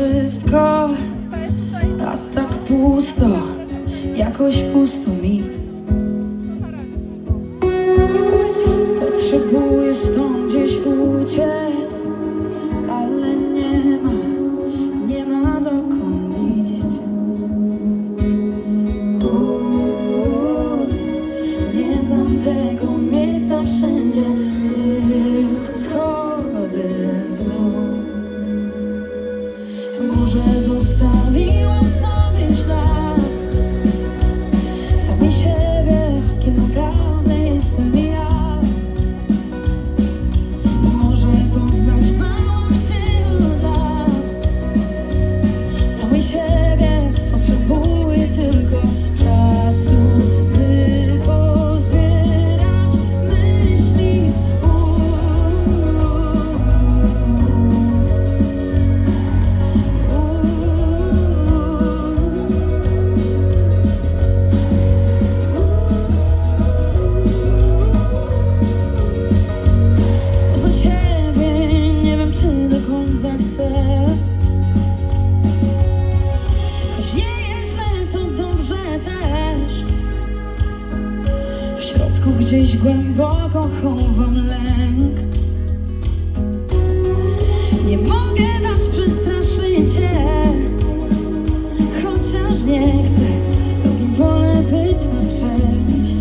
wszystko, a tak pusto, jakoś pusto mi. Potrzebuję stąd gdzieś uciec, ale nie ma, nie ma dokąd iść. Uuu, nie znam tego miejsca wszędzie, środku gdzieś głęboko chowam lęk. Nie mogę dać przestraszyć cię Chociaż nie chcę, to z nim wolę być na cześć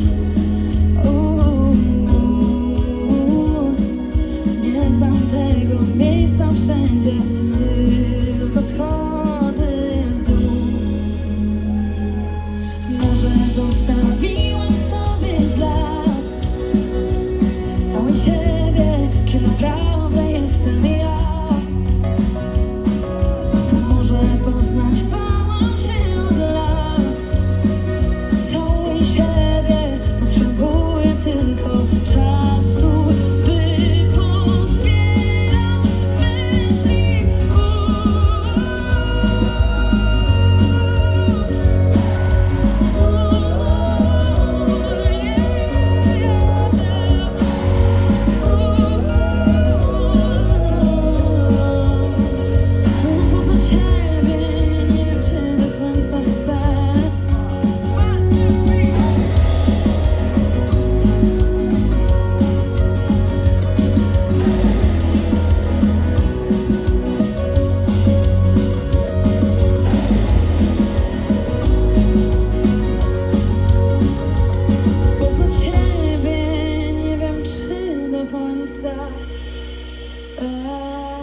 inside. It's a